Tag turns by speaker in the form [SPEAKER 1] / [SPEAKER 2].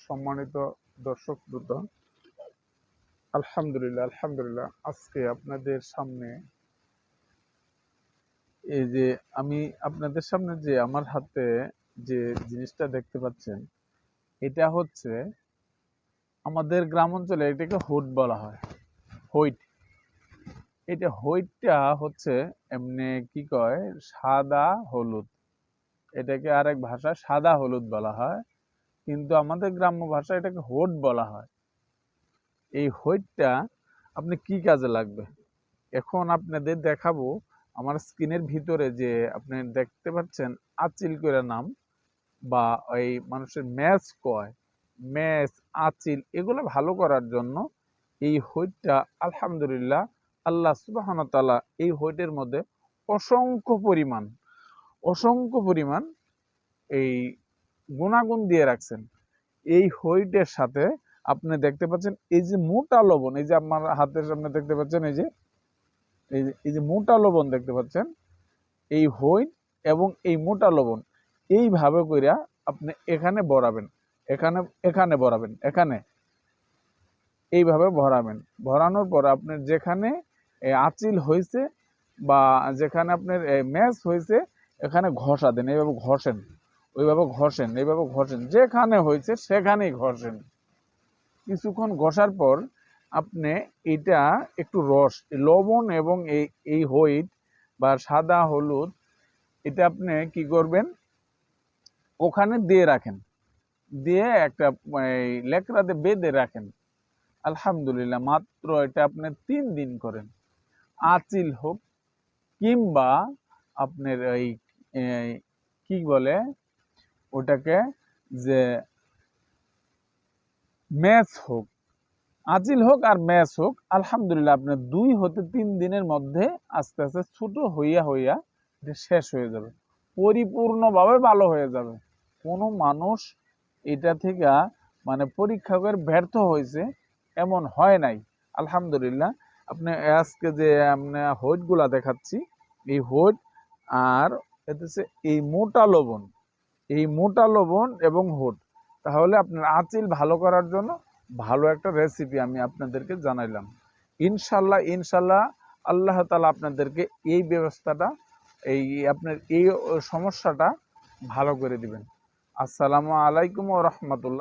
[SPEAKER 1] সম্মানিত দর্শক আলহামদুলিল্লাহ আলহামদুলিল্লাহ। আজকে আপনাদের সামনে এই যে আমি আপনাদের সামনে যে আমার হাতে যে জিনিসটা দেখতে পাচ্ছেন, এটা হচ্ছে আমাদের গ্রাম অঞ্চলে এটাকে হুড বলা হয়। হোইট। এটা হোইটটা হচ্ছে এমনি কি কয়? সাদা হলুদ। এটাকে আরেক ভাষায় সাদা হলুদ বলা হয়। কিন্তু আমাদের গ্রাম্য ভাষায় এটাকে হোট বলা হয়। এই হোইটটা আপনি কি কাজে লাগবে? এখন আপনাদের দেখাবো আমার স্ক্রিনের ভিতরে যে আপনি দেখতে পাচ্ছেন আচিল করে নাম বা ওই মানুষের ম্যাচ কয়। ম্যাচ, আচিল এগুলো ভালো করার জন্য এই হোইটটা আলহামদুলিল্লাহ আল্লাহ সুবাহন তালা এই হোইটের মধ্যে অসংখ্য পরিমাণ অসংখ্য পরিমাণ এই গুণাগুণ দিয়ে রাখছেন। এই হোইটের সাথে আপনি দেখতে পাচ্ছেন, এই যে মোটা লবণ, এই যে আমার হাতের সামনে দেখতে পাচ্ছেন, এই যে এই যে মোটা লবণ দেখতে পাচ্ছেন, এই হোইট এবং এই মোটা লবণ, এইভাবে কইরা আপনি এখানে ভরাবেন, এখানে এখানে ভরাবেন, এখানে। এইভাবে ভরাবেন। ভরানোর পর আপনার যেখানে আচিল হয়েছে বা যেখানে আপনার ম্যাচ হয়েছে এখানে ঘষা দেন, এইভাবে ঘষেন। ওইভাবে ঘষেন, এইভাবে ঘষেন, যেখানে হয়েছে সেখানেই ঘষেন। কিছুক্ষণ ঘষার পর আপনি এটা একটু রস লবণ এবং এই এই হোইট বা সাদা হলুদ, এটা আপনি কি করবেন? ওখানে দিয়ে রাখেন। দিয়ে একটা, এই লেকড়াতে বেঁধে রাখেন। আলহামদুলিল্লাহ, মাত্র এটা আপনি তিন দিন করেন। আচিল হোক কিংবা আপনার এই কি বলে? ওটাকে যে ম্যাচ হোক, আজিল হোক আর ম্যাচ হোক, আলহামদুলিল্লাহ আপনার দুই হতে তিন দিনের মধ্যে আস্তে আস্তে ছোট হইয়া হইয়া এটা শেষ হয়ে যাবে। পরিপূর্ণভাবে ভালো হয়ে যাবে। কোনো মানুষ এটা থেকে মানে পরীক্ষা করে ব্যর্থ হয়েছে, এমন হয় নাই। আলহামদুলিল্লাহ, আপনি আজকে যে আপনি হোটগুলা দেখাচ্ছি, এই হোট আর এতে এই মোটা লবণ। এই মোটা লবণ এবং হুট তাহলে আপনার আঁচিল ভালো করার জন্য ভালো একটা রেসিপি আমি আপনাদেরকে জানাইলাম। ইনশাল্লাহ ইনশাল্লাহ আল্লাহ তালা আপনাদেরকে এই ব্যবস্থাটা, এই আপনার এই সমস্যাটা ভালো করে দিবেন। আসসালামু আলাইকুম ও রহমতুল্লাহ।